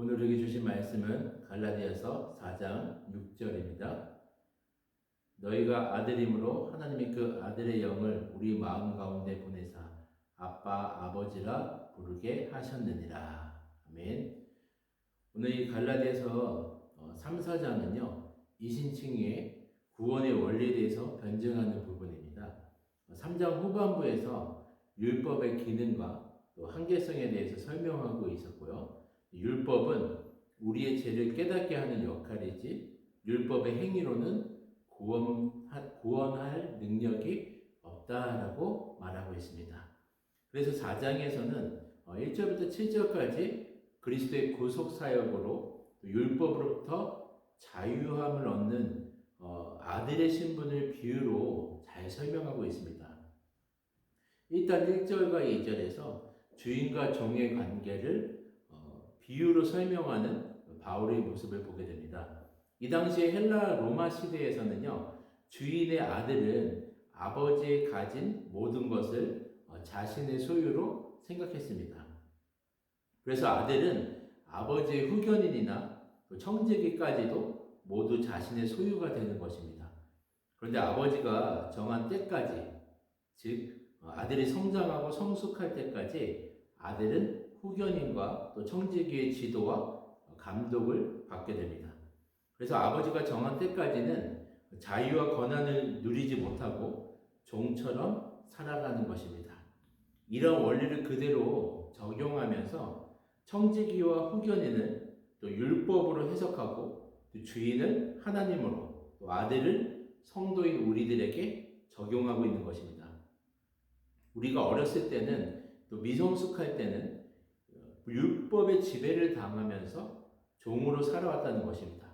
오늘 여기 주신 말씀은 갈라디아서 4장 6절입니다. 너희가 아들임으로 하나님이 그 아들의 영을 우리 마음 가운데 보내사 아빠 아버지라 부르게 하셨느니라. 아멘. 오늘 이 갈라디아서 3, 4장은요. 이신칭의 구원의 원리에 대해서 변증하는 부분입니다. 3장 후반부에서 율법의 기능과 또 한계성에 대해서 설명하고 있었고요. 율법은 우리의 죄를 깨닫게 하는 역할이지 율법의 행위로는 구원할, 능력이 없다라고 말하고 있습니다. 그래서 4장에서는 1절부터 어, 7절까지 그리스도의 구속 사역으로 율법으로부터 자유함을 얻는 어, 아들의 신분을 비유로 잘 설명하고 있습니다. 일단 1절과 2절에서 주인과 종의 관계를 어, 비유로 설명하는 바울의 모습을 보게 됩니다. 이 당시에 헬라 로마 시대에서는요, 주인의 아들은 아버지의 가진 모든 것을 어, 자신의 소유로 생각했습니다. 그래서 아들은 아버지의 후견인이나 청지기까지도 모두 자신의 소유가 되는 것입니다. 그런데 아버지가 정한 때까지, 즉, 어, 아들이 성장하고 성숙할 때까지 아들은 후견인과 또 청지기의 지도와 감독을 받게 됩니다. 그래서 아버지가 정한 때까지는 자유와 권한을 누리지 못하고 종처럼 살아가는 것입니다. 이런 원리를 그대로 적용하면서 청지기와 후견인은 또 율법으로 해석하고 또 주인은 하나님으로 또 아들을 성도인 우리들에게 적용하고 있는 것입니다. 우리가 어렸을 때는 또 미성숙할 때는 율법의 지배를 당하면서 종으로 살아왔다는 것입니다.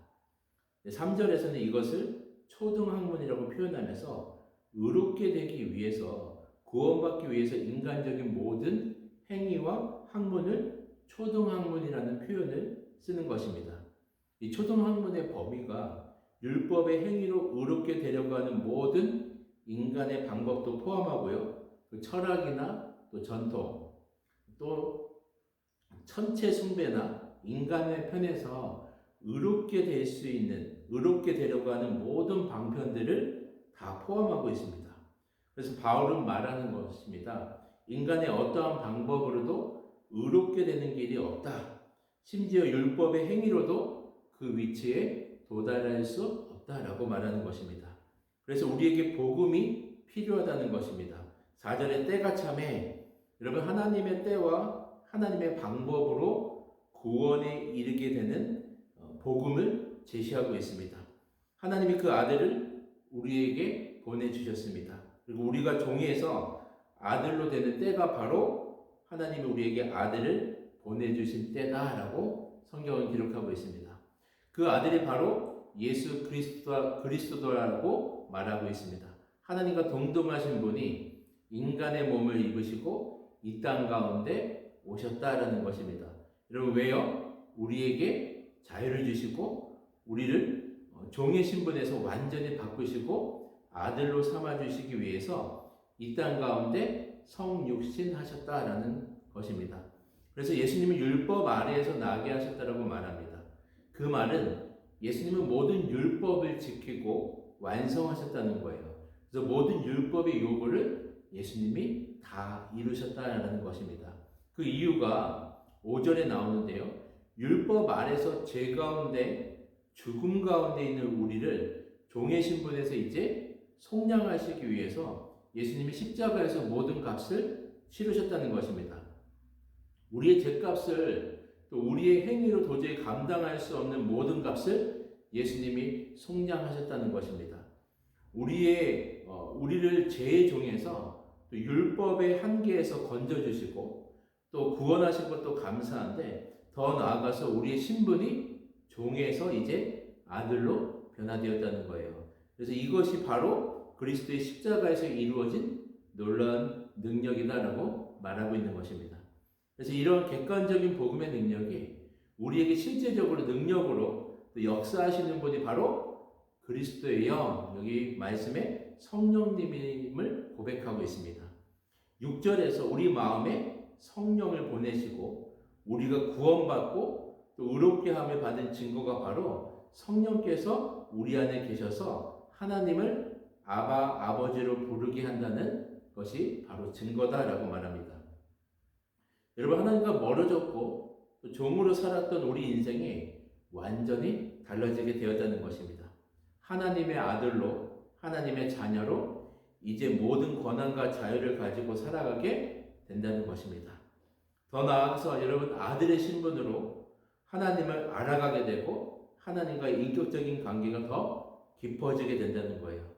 3절에서는 이것을 초등학문이라고 표현하면서 의롭게 되기 위해서 구원받기 위해서 인간적인 모든 행위와 학문을 초등학문이라는 표현을 쓰는 것입니다. 이 초등학문의 범위가 율법의 행위로 의롭게 되려고 하는 모든 인간의 방법도 포함하고요. 그 철학이나 또 전통, 또 천체 숭배나 인간의 편에서 의롭게 될 수 있는, 의롭게 되려고 하는 모든 방편들을 다 포함하고 있습니다. 그래서 바울은 말하는 것입니다. 인간의 어떠한 방법으로도 의롭게 되는 길이 없다. 심지어 율법의 행위로도 그 위치에 도달할 수 없다라고 말하는 것입니다. 그래서 우리에게 복음이 필요하다는 것입니다. 4절에 때가 참에 여러분 하나님의 때와 하나님의 방법으로 구원에 이르게 되는 어, 복음을 제시하고 있습니다. 하나님이 그 아들을 우리에게 보내주셨습니다. 그리고 우리가 종에서 아들로 되는 때가 바로 하나님이 우리에게 아들을 보내주신 때다라고 성경은 기록하고 있습니다. 그 아들이 바로 예수 그리스도, 그리스도라고 말하고 있습니다. 하나님과 동등하신 분이 인간의 몸을 입으시고 이 땅 가운데 오셨다라는 것입니다. 여러분 왜요? 우리에게 자유를 주시고 우리를 어, 종의 신분에서 완전히 바꾸시고 아들로 삼아 주시기 위해서 이 땅 가운데 성육신 하셨다라는 것입니다. 그래서 예수님은 율법 아래에서 나게 하셨다라고 말합니다. 그 말은 예수님은 모든 율법을 지키고 완성하셨다는 거예요. 그래서 모든 율법의 요구를 예수님이 다 이루셨다는 것입니다. 그 이유가 5절에 나오는데요. 율법 아래서 죄 가운데 죽음 가운데 있는 우리를 종의 신분에서 이제 속량하시기 위해서 예수님이 십자가에서 모든 값을 치르셨다는 것입니다. 우리의 죄값을 또 우리의 행위로 도저히 감당할 수 없는 모든 값을 예수님이 속량하셨다는 것입니다. 우리의 어, 우리를 죄의 종에서 또 율법의 한계에서 건져 주시고 또 구원하신 것도 감사한데 더 나아가서 우리의 신분이 종에서 이제 아들로 변화되었다는 거예요. 그래서 이것이 바로 그리스도의 십자가에서 이루어진 놀라운 능력이다라고 말하고 있는 것입니다. 그래서 이런 객관적인 복음의 능력이 우리에게 실제적으로 능력으로 또 역사하시는 분이 바로 그리스도의 영, 여기 말씀에 성령님임을 고백하고 있습니다. 6절에서 우리 마음에 성령을 보내시고 우리가 구원받고 또 의롭게 함을 받은 증거가 바로 성령께서 우리 안에 계셔서 하나님을 아바 아버지로 부르게 한다는 것이 바로 증거다라고 말합니다. 여러분 하나님과 멀어졌고 또 종으로 살았던 우리 인생이 완전히 달라지게 되었다는 것입니다. 하나님의 아들로 하나님의 자녀로 이제 모든 권한과 자유를 가지고 살아가게 된다는 것입니다. 더 나아가서 여러분 아들의 신분으로 하나님을 알아가게 되고 하나님과의 인격적인 관계가 더 깊어지게 된다는 거예요.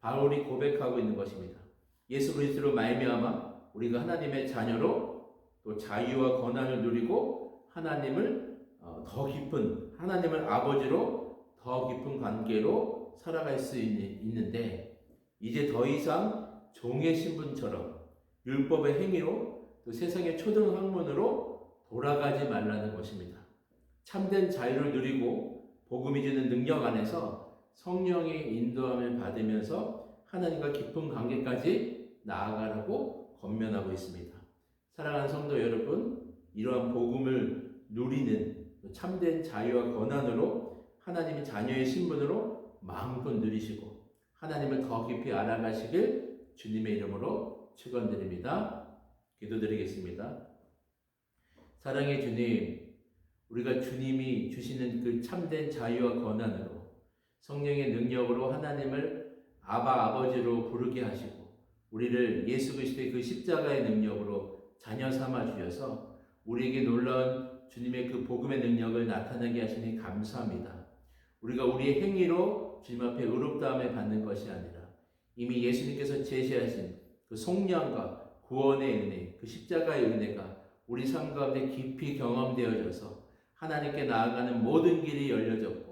바울이 고백하고 있는 것입니다. 예수 그리스도로 말미암아 우리가 하나님의 자녀로 또 자유와 권한을 누리고 하나님을 어, 더 깊은 하나님을 아버지로 더 깊은 관계로 살아갈 수 있는, 있는데 이제 더 이상 종의 신분처럼 율법의 행위로 또 세상의 초등 학문으로 돌아가지 말라는 것입니다. 참된 자유를 누리고 복음이 주는 능력 안에서 성령의 인도함을 받으면서 하나님과 깊은 관계까지 나아가라고 권면하고 있습니다. 사랑하는 성도 여러분, 이러한 복음을 누리는 참된 자유와 권한으로 하나님의 자녀의 신분으로 마음껏 누리시고 하나님을 더 깊이 알아가시길 주님의 이름으로 축원드립니다. 기도드리겠습니다. 사랑의 주님, 우리가 주님이 주시는 그 참된 자유와 권한으로 성령의 능력으로 하나님을 아바 아버지로 부르게 하시고 우리를 예수 그리스도의 그 십자가의 능력으로 자녀 삼아 주셔서 우리에게 놀라운 주님의 그 복음의 능력을 나타나게 하시니 감사합니다. 우리가 우리의 행위로 주님 앞에 의롭다함을 받는 것이 아니라 이미 예수님께서 제시하신 그 속량과 구원의 은혜, 그 십자가의 은혜가 우리 삶 가운데 깊이 경험되어져서 하나님께 나아가는 모든 길이 열려졌고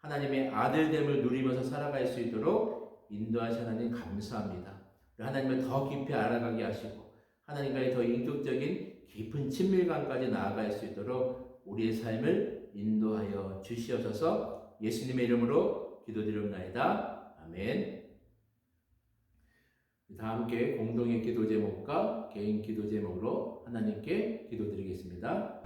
하나님의 아들됨을 누리면서 살아갈 수 있도록 인도하신 하나님 감사합니다. 하나님을 더 깊이 알아가게 하시고 하나님과의 더 인격적인 깊은 친밀감까지 나아갈 수 있도록 우리의 삶을 인도하여 주시옵소서 예수님의 이름으로 기도드립니다. 아멘. 다 함께 공동의 기도 제목과 개인 기도 제목으로 하나님께 기도드리겠습니다.